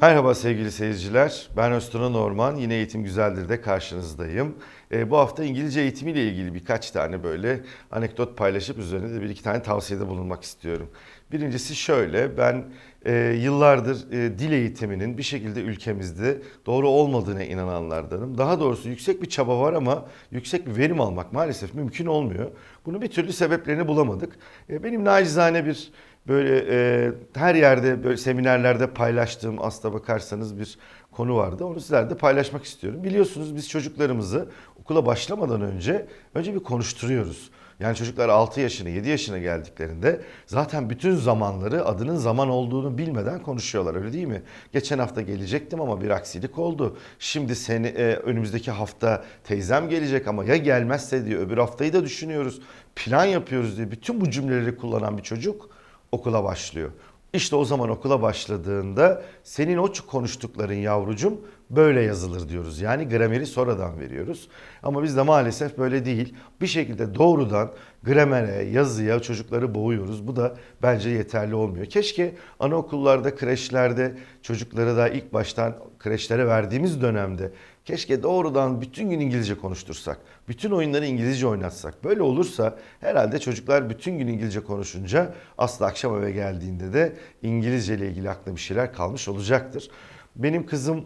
Merhaba sevgili seyirciler. Ben Öztürk Norman. Yine Eğitim Güzeldir de karşınızdayım. E, bu hafta İngilizce eğitimiyle ilgili birkaç tane böyle anekdot paylaşıp üzerine de bir iki tane tavsiyede bulunmak istiyorum. Birincisi şöyle, ben e, yıllardır e, dil eğitiminin bir şekilde ülkemizde doğru olmadığına inananlardanım. Daha doğrusu yüksek bir çaba var ama yüksek bir verim almak maalesef mümkün olmuyor. Bunu bir türlü sebeplerini bulamadık. E, benim nacizane bir böyle e, her yerde böyle seminerlerde paylaştığım aslına bakarsanız bir konu vardı. Onu sizlerle paylaşmak istiyorum. Biliyorsunuz biz çocuklarımızı okula başlamadan önce önce bir konuşturuyoruz. Yani çocuklar 6 yaşına 7 yaşına geldiklerinde zaten bütün zamanları adının zaman olduğunu bilmeden konuşuyorlar öyle değil mi? Geçen hafta gelecektim ama bir aksilik oldu. Şimdi seni e, önümüzdeki hafta teyzem gelecek ama ya gelmezse diye öbür haftayı da düşünüyoruz. Plan yapıyoruz diye bütün bu cümleleri kullanan bir çocuk okula başlıyor. İşte o zaman okula başladığında senin o konuştukların yavrucum böyle yazılır diyoruz. Yani grameri sonradan veriyoruz. Ama bizde maalesef böyle değil. Bir şekilde doğrudan gramere, yazıya çocukları boğuyoruz. Bu da bence yeterli olmuyor. Keşke anaokullarda, kreşlerde çocukları da ilk baştan kreşlere verdiğimiz dönemde keşke doğrudan bütün gün İngilizce konuştursak. Bütün oyunları İngilizce oynatsak. Böyle olursa herhalde çocuklar bütün gün İngilizce konuşunca asla akşam eve geldiğinde de İngilizce ile ilgili aklına bir şeyler kalmış olacaktır. Benim kızım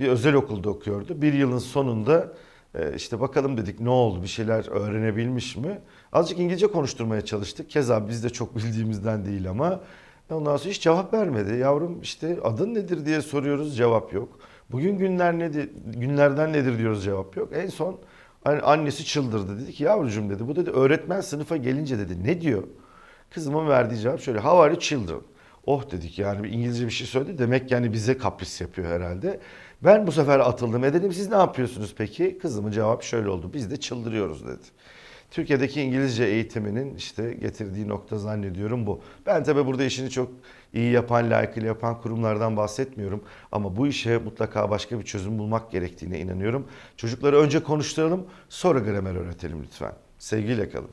bir özel okulda okuyordu. Bir yılın sonunda e, işte bakalım dedik ne oldu bir şeyler öğrenebilmiş mi? Azıcık İngilizce konuşturmaya çalıştık. Keza biz de çok bildiğimizden değil ama ondan sonra hiç cevap vermedi. Yavrum işte adın nedir diye soruyoruz cevap yok. Bugün günler nedir, günlerden nedir diyoruz cevap yok. En son annesi çıldırdı dedi ki yavrucuğum dedi bu dedi öğretmen sınıfa gelince dedi ne diyor? Kızımın verdiği cevap şöyle how are you children? Oh dedik yani bir İngilizce bir şey söyledi. Demek yani bize kapris yapıyor herhalde. Ben bu sefer atıldım. E dedim siz ne yapıyorsunuz peki? Kızımın cevap şöyle oldu. Biz de çıldırıyoruz dedi. Türkiye'deki İngilizce eğitiminin işte getirdiği nokta zannediyorum bu. Ben tabi burada işini çok iyi yapan, layıkıyla yapan kurumlardan bahsetmiyorum. Ama bu işe mutlaka başka bir çözüm bulmak gerektiğine inanıyorum. Çocukları önce konuşturalım, sonra gramer öğretelim lütfen. Sevgiyle kalın.